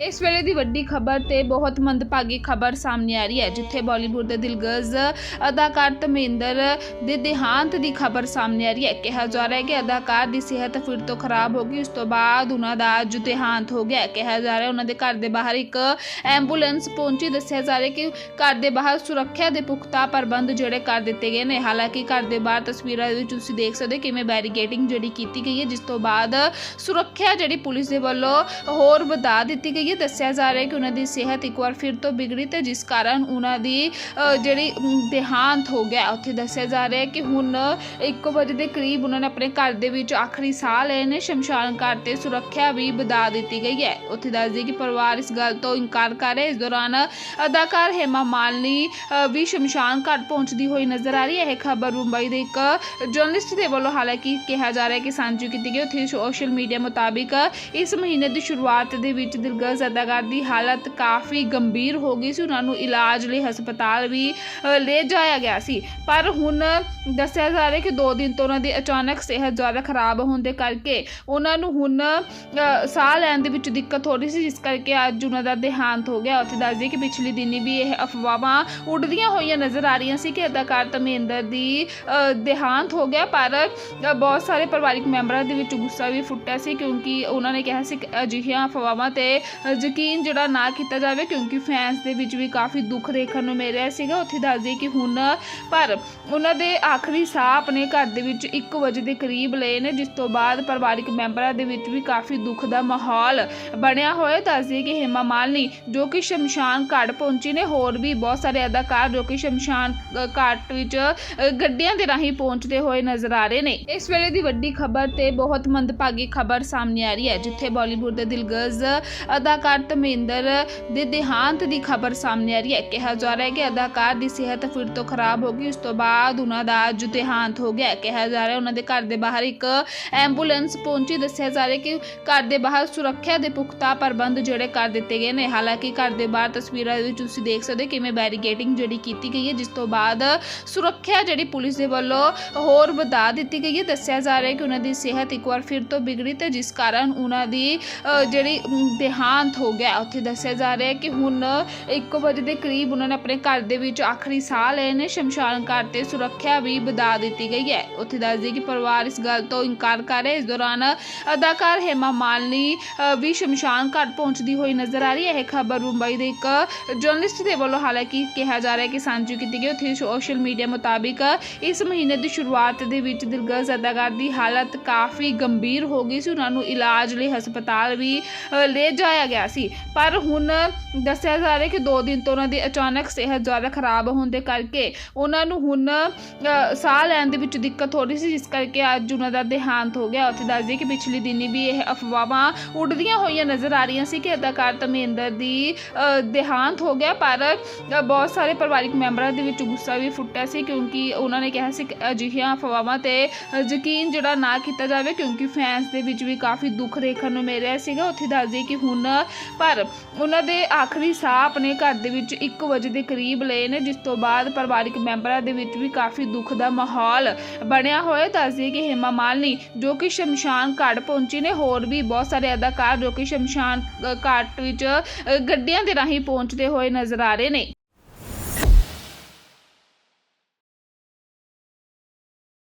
ਇਸ ਵੇਲੇ ਦੀ ਵੱਡੀ ਖਬਰ ਤੇ ਬਹੁਤ ਮੰਦਭਾਗੀ ਖਬਰ ਸਾਹਮਣੇ ਆ ਰਹੀ ਹੈ, ਜਿੱਥੇ ਬਾਲੀਵੁੱਡ ਦੇ ਦਿਲਗਜ਼ ਅਦਾਕਾਰ ਧਰਮਿੰਦਰ ਦੇ ਦੇਹਾਂਤ ਦੀ ਖਬਰ ਸਾਹਮਣੇ ਆ ਰਹੀ ਹੈ। ਕਿਹਾ ਜਾ ਰਿਹਾ ਹੈ ਕਿ ਅਦਾਕਾਰ ਦੀ ਸਿਹਤ ਫਿਰ ਤੋਂ ਖਰਾਬ ਹੋ ਗਈ, ਉਸ ਤੋਂ ਬਾਅਦ ਉਹਨਾਂ ਦਾ ਅੱਜ ਦੇਹਾਂਤ ਹੋ ਗਿਆ। ਕਿਹਾ ਜਾ ਰਿਹਾ ਉਹਨਾਂ ਦੇ ਘਰ ਦੇ ਬਾਹਰ ਇੱਕ ਐਂਬੂਲੈਂਸ ਪਹੁੰਚੀ। ਦੱਸਿਆ ਜਾ ਰਿਹਾ ਕਿ ਘਰ ਦੇ ਬਾਹਰ ਸੁਰੱਖਿਆ ਦੇ ਪੁਖਤਾ ਪ੍ਰਬੰਧ ਜਿਹੜੇ ਕਰ ਦਿੱਤੇ ਗਏ ਨੇ। ਹਾਲਾਂਕਿ ਘਰ ਦੇ ਬਾਹਰ ਤਸਵੀਰਾਂ ਦੇ ਵਿੱਚ ਤੁਸੀਂ ਦੇਖ ਸਕਦੇ ਹੋ ਕਿਵੇਂ ਬੈਰੀਕੇਡਿੰਗ ਜਿਹੜੀ ਕੀਤੀ ਗਈ ਹੈ, ਜਿਸ ਤੋਂ ਬਾਅਦ ਸੁਰੱਖਿਆ ਜਿਹੜੀ ਪੁਲਿਸ ਦੇ ਵੱਲੋਂ ਹੋਰ ਵਧਾ ਦਿੱਤੀ ਗਈ ਹੈ ਦੱਸਿਆ ਜਾ ਰਿਹਾ ਕਿ ਉਹਨਾਂ ਦੀ ਸਿਹਤ ਇੱਕ ਵਾਰ ਫਿਰ ਤੋਂ ਵਿਗੜੀ ਤੇ ਜਿਸ ਕਾਰਨ ਉਹਨਾਂ ਦੀ ਜਿਹੜੀ ਦੇਹਾਂਤ ਹੋ ਗਿਆ। ਉੱਥੇ ਦੱਸਿਆ ਜਾ ਰਿਹਾ ਕਿ ਹੁਣ 1 ਵਜੇ ਦੇ ਕਰੀਬ ਉਹਨਾਂ ਨੇ ਆਪਣੇ ਘਰ ਦੇ ਵਿੱਚ ਆਖਰੀ ਸਾਹ ਲਏ ਨੇ। ਸ਼ਮਸ਼ਾਨ ਘਾਟ ਤੇ ਸੁਰੱਖਿਆ ਵੀ ਵਧਾ ਦਿੱਤੀ ਗਈ ਹੈ। ਉੱਥੇ ਦੱਸ ਦਈਏ ਕਿ ਪਰਿਵਾਰ ਇਸ ਗੱਲ ਤੋਂ ਇਨਕਾਰ ਕਰ ਰਿਹਾ ਇਸ ਦੌਰਾਨ ਅਦਾਕਾਰ ਹੇਮਾ ਮਾਲਨੀ ਵੀ ਸ਼ਮਸ਼ਾਨ ਘਾਟ ਪਹੁੰਚਦੀ ਹੋਈ ਨਜ਼ਰ ਆ ਰਹੀ ਹੈ। ਇਹ ਖਬਰ ਮੁੰਬਈ ਦੇ ਇੱਕ ਜਰਨਲਿਸਟ ਦੇ ਵੱਲੋਂ ਹਾਲਾਂਕਿ ਕਿਹਾ ਜਾ ਰਿਹਾ ਹੈ ਕਿ ਸਾਂਝੀ ਕੀਤੀ ਗਈ ਉੱਥੇ ਸੋਸ਼ਲ ਮੀਡੀਆ ਮੁਤਾਬਿਕ ਇਸ ਮਹੀਨੇ ਦੀ ਸ਼ੁਰੂਆਤ ਦੇ ਵਿੱਚ ਦਿਲਗਜ਼ ਅਦਾਕਾਰ ਦੀ ਹਾਲਤ ਕਾਫੀ ਗੰਭੀਰ ਹੋ ਗਈ ਸੀ। ਉਹਨਾਂ ਨੂੰ ਇਲਾਜ ਲਈ ਹਸਪਤਾਲ ਵੀ ਲੈ ਜਾਇਆ ਗਿਆ ਸੀ। ਪਰ ਹੁਣ ਦੱਸਿਆ ਜਾ ਰਿਹਾ ਕਿ 2 ਦਿਨ ਤੋਂ ਉਹਨਾਂ ਦੀ ਅਚਾਨਕ ਸਿਹਤ ਜ਼ਿਆਦਾ ਖਰਾਬ ਹੋਣ ਦੇ ਕਰਕੇ ਉਹਨਾਂ ਨੂੰ ਹੁਣ ਸਾਹ ਲੈਣ ਦੇ ਵਿੱਚ ਦਿੱਕਤ ਹੋ ਰਹੀ ਸੀ ਜਿਸ ਕਰਕੇ ਅੱਜ ਉਹਨਾਂ ਦਾ ਦੇਹਾਂਤ ਹੋ ਗਿਆ। ਉੱਥੇ ਦੱਸ ਦਈਏ ਕਿ ਪਿਛਲੀ ਦਿਨੀ ਵੀ ਇਹ ਅਫਵਾਹਾਂ ਉੱਡਦੀਆਂ ਹੋਈਆਂ ਨਜ਼ਰ ਆ ਰਹੀਆਂ ਸੀ ਕਿ ਅਦਾਕਾਰ ਧਰਮਿੰਦਰ ਦੀ ਅ, ਦੇਹਾਂਤ ਹੋ ਗਿਆ। ਪਰ ਬਹੁਤ ਸਾਰੇ ਪਰਿਵਾਰਕ ਮੈਂਬਰਾਂ ਦੇ ਵਿੱਚ ਗੁੱਸਾ ਵੀ ਫੁੱਟਿਆ ਸੀ ਕਿਉਂਕਿ ਉਹਨਾਂ ਨੇ ਕਿਹਾ ਸੀ ਕਿ ਅਜਿਹੀਆਂ ਅਫਵਾਹਾਂ ਤੇ ਯਕੀਨ ਜਿਹੜਾ ਨਾ ਕੀਤਾ ਜਾਵੇ, ਕਿਉਂਕਿ ਫੈਨਸ ਦੇ ਵਿੱਚ ਵੀ ਕਾਫੀ ਦੁੱਖ ਦੇਖਣ ਨੂੰ ਮਿਲ ਰਿਹਾ ਸੀਗਾ। ਉੱਥੇ ਦੱਸ ਕਿ ਹੁਣ, ਪਰ ਉਹਨਾਂ ਦੇ ਆਖਰੀ ਸਾਹ ਆਪਣੇ ਘਰ ਦੇ ਵਿੱਚ 1 ਵਜੇ ਦੇ ਕਰੀਬ ਲਏ ਨੇ, ਜਿਸ ਤੋਂ ਬਾਅਦ ਪਰਿਵਾਰਕ ਮੈਂਬਰਾਂ ਦੇ ਵਿੱਚ ਵੀ ਕਾਫੀ ਦੁੱਖ ਦਾ ਮਾਹੌਲ ਬਣਿਆ ਹੋਇਆ। ਦੱਸ ਕਿ ਹੇਮਾ ਮਾਲਨੀ, ਜੋ ਕਿ ਸ਼ਮਸ਼ਾਨ ਘਾਟ ਪਹੁੰਚੀ ਨੇ, ਹੋਰ ਵੀ ਬਹੁਤ ਸਾਰੇ ਅਦਾਕਾਰ ਜੋ ਕਿ ਸ਼ਮਸ਼ਾਨ ਘਾਟ ਵਿੱਚ ਗੱਡੀਆਂ ਦੇ ਰਾਹੀਂ ਪਹੁੰਚਦੇ ਹੋਏ ਨਜ਼ਰ ਆ ਰਹੇ ਨੇ। ਇਸ ਵੇਲੇ ਦੀ ਵੱਡੀ ਖਬਰ ਤੇ ਬਹੁਤ ਮੰਦਭਾਗੀ ਖਬਰ ਸਾਹਮਣੇ ਆ ਰਹੀ ਹੈ, ਜਿੱਥੇ ਬਾਲੀਵੁੱਡ ਦੇ ਦਿਲਗਜ਼ ਅਦਾ ਅਦਾਕਾਰ ਧਰਮਿੰਦਰ ਦੇ ਦੇਹਾਂਤ ਦੀ ਖਬਰ ਸਾਹਮਣੇ ਆ ਰਹੀ ਹੈ। ਕਿਹਾ ਜਾ ਰਿਹਾ ਹੈ ਕਿ ਅਦਾਕਾਰ ਦੀ ਸਿਹਤ ਫਿਰ ਤੋਂ ਖਰਾਬ ਹੋ ਗਈ ਉਸ ਤੋਂ ਬਾਅਦ ਉਹਨਾਂ ਦਾ ਅੱਜ ਦੇਹਾਂਤ ਹੋ ਗਿਆ ਕਿਹਾ ਜਾ ਰਿਹਾ ਉਹਨਾਂ ਦੇ ਘਰ ਦੇ ਬਾਹਰ ਇੱਕ ਐਂਬੂਲੈਂਸ ਪਹੁੰਚੀ। ਦੱਸਿਆ ਜਾ ਰਿਹਾ ਕਿ ਘਰ ਦੇ ਬਾਹਰ ਸੁਰੱਖਿਆ ਦੇ ਪੁਖਤਾ ਪ੍ਰਬੰਧ ਜਿਹੜੇ ਕਰ ਦਿੱਤੇ ਗਏ ਨੇ। ਹਾਲਾਂਕਿ ਘਰ ਦੇ ਬਾਹਰ ਤਸਵੀਰਾਂ ਦੇ ਵਿੱਚ ਤੁਸੀਂ ਦੇਖ ਸਕਦੇ ਹੋ ਕਿਵੇਂ ਬੈਰੀਕੇਡਿੰਗ ਜਿਹੜੀ ਕੀਤੀ ਗਈ ਹੈ ਜਿਸ ਤੋਂ ਬਾਅਦ ਸੁਰੱਖਿਆ ਜਿਹੜੀ ਪੁਲਿਸ ਦੇ ਵੱਲੋਂ ਹੋਰ ਵਧਾ ਦਿੱਤੀ ਗਈ ਹੈ। ਦੱਸਿਆ ਜਾ ਰਿਹਾ ਹੈ ਕਿ ਉਹਨਾਂ ਦੀ ਸਿਹਤ ਇੱਕ ਵਾਰ ਫਿਰ ਤੋਂ ਬਿਗੜੀ ਤੇ ਜਿਸ ਕਾਰਨ ਉਹਨਾਂ ਦੀ ਅ, ਜਿਹੜੀ ਦੇਹਾਂਤ ਦੇਹਾਂਤ ਹੋ ਗਿਆ। ਉੱਥੇ ਦੱਸਿਆ ਜਾ ਰਿਹਾ ਹੈ ਕਿ ਹੁਣ 1 ਵਜੇ ਦੇ ਕਰੀਬ ਉਹਨਾਂ ਨੇ ਆਪਣੇ ਘਰ ਦੇ ਵਿੱਚ ਆਖਰੀ ਸਾਹ ਲਏ ਨੇ। ਸ਼ਮਸ਼ਾਨ ਘਾਟ ਤੇ ਸੁਰੱਖਿਆ ਵੀ ਵਧਾ ਦਿੱਤੀ ਗਈ ਹੈ। ਉੱਥੇ ਦੱਸ ਦਈਏ ਕਿ ਪਰਿਵਾਰ ਇਸ ਗੱਲ ਤੋਂ ਇਨਕਾਰ ਕਰ ਰਿਹਾ ਇਸ ਦੌਰਾਨ ਅਦਾਕਾਰ ਹੇਮਾ ਮਾਲਨੀ ਵੀ ਸ਼ਮਸ਼ਾਨ ਘਾਟ ਪਹੁੰਚਦੀ ਹੋਈ ਨਜ਼ਰ ਆ ਰਹੀ ਹੈ। ਇਹ ਖਬਰ ਮੁੰਬਈ ਦੇ ਇੱਕ ਜਰਨਲਿਸਟ ਦੇ ਵੱਲੋਂ ਹਾਲਾਂਕਿ ਕਿਹਾ ਜਾ ਰਿਹਾ ਹੈ ਕਿ ਸਾਂਝੀ ਕੀਤੀ ਗਈ। ਉੱਥੇ ਸੋਸ਼ਲ ਮੀਡੀਆ ਮੁਤਾਬਿਕ ਇਸ ਮਹੀਨੇ ਦੀ ਸ਼ੁਰੂਆਤ ਦੇ ਵਿੱਚ ਦਿਲਗਜ਼ ਅਦਾਕਾਰ ਦੀ ਹਾਲਤ ਕਾਫੀ ਗੰਭੀਰ ਹੋ ਗਈ ਸੀ। ਉਹਨਾਂ ਨੂੰ ਇਲਾਜ ਲਈ ਹਸਪਤਾਲ ਵੀ ਲੈ ਜਾਇਆ ਗਿਆ ਸੀ। ਪਰ ਹੁਣ ਦੱਸਿਆ ਜਾ ਰਿਹਾ ਕਿ 2 ਦਿਨ ਤੋਂ ਉਹਨਾਂ ਦੀ ਅਚਾਨਕ ਸਿਹਤ ਜ਼ਿਆਦਾ ਖਰਾਬ ਹੋਣ ਦੇ ਕਰਕੇ ਉਹਨਾਂ ਨੂੰ ਹੁਣ ਸਾਹ ਲੈਣ ਦੇ ਵਿੱਚ ਦਿੱਕਤ ਹੋ ਰਹੀ ਸੀ, ਜਿਸ ਕਰਕੇ ਅੱਜ ਉਹਨਾਂ ਦਾ ਦੇਹਾਂਤ ਹੋ ਗਿਆ। ਉੱਥੇ ਦੱਸ ਦਈਏ ਕਿ ਪਿਛਲੇ ਦਿਨੀ ਵੀ ਇਹ ਅਫਵਾਹਾਂ ਉੱਡਦੀਆਂ ਹੋਈਆਂ ਨਜ਼ਰ ਆ ਰਹੀਆਂ ਸੀ ਕਿ ਅਦਾਕਾਰ ਧਰਮਿੰਦਰ ਦੀ ਦੇਹਾਂਤ ਹੋ ਗਿਆ। ਪਰ ਬਹੁਤ ਸਾਰੇ ਪਰਿਵਾਰਿਕ ਮੈਂਬਰਾਂ ਦੇ ਵਿੱਚ ਗੁੱਸਾ ਵੀ ਫੁੱਟਿਆ ਸੀ ਕਿਉਂਕਿ ਉਹਨਾਂ ਨੇ ਕਿਹਾ ਸੀ ਕਿ ਅਜਿਹੀਆਂ ਅਫਵਾਹਾਂ ਤੇ ਯਕੀਨ ਜਿਹੜਾ ਨਾ ਕੀਤਾ ਜਾਵੇ ਕਿਉਂਕਿ ਫੈਨਸ ਦੇ ਵਿੱਚ ਵੀ ਕਾਫੀ ਦੁੱਖ ਦੇਖਣ ਨੂੰ ਮਿਲ ਰਿਹਾ ਸੀਗਾ। ਉੱਥੇ ਦੱਸ ਦਈਏ ਕਿ ਹੁਣ ਪਰ ਉਹਨਾਂ ਦੇ ਆਖਰੀ ਸਾਹ ਆਪਣੇ ਘਰ ਦੇ ਵਿੱਚ 1 ਵਜੇ ਦੇ ਕਰੀਬ ਲਏ ਨੇ, ਜਿਸ ਤੋਂ ਬਾਅਦ ਪਰਿਵਾਰਕ ਮੈਂਬਰਾਂ ਦੇ ਵਿੱਚ ਵੀ ਕਾਫੀ ਦੁੱਖ ਦਾ ਮਾਹੌਲ ਬਣਿਆ ਹੋਇਆ ਦੱਸਦੀ ਕਿ ਹੇਮਾ ਮਾਲਨੀ ਜੋ ਕਿ ਸ਼ਮਸ਼ਾਨ ਘਾਟ ਪਹੁੰਚੀ ਨੇ, ਹੋਰ ਵੀ ਬਹੁਤ ਸਾਰੇ ਅਦਾਕਾਰ ਜੋ ਕਿ ਸ਼ਮਸ਼ਾਨ ਘਾਟ ਵਿੱਚ ਗੱਡੀਆਂ ਦੇ ਰਾਹੀਂ ਪਹੁੰਚਦੇ ਹੋਏ ਨਜ਼ਰ ਆ ਰਹੇ ਨੇ।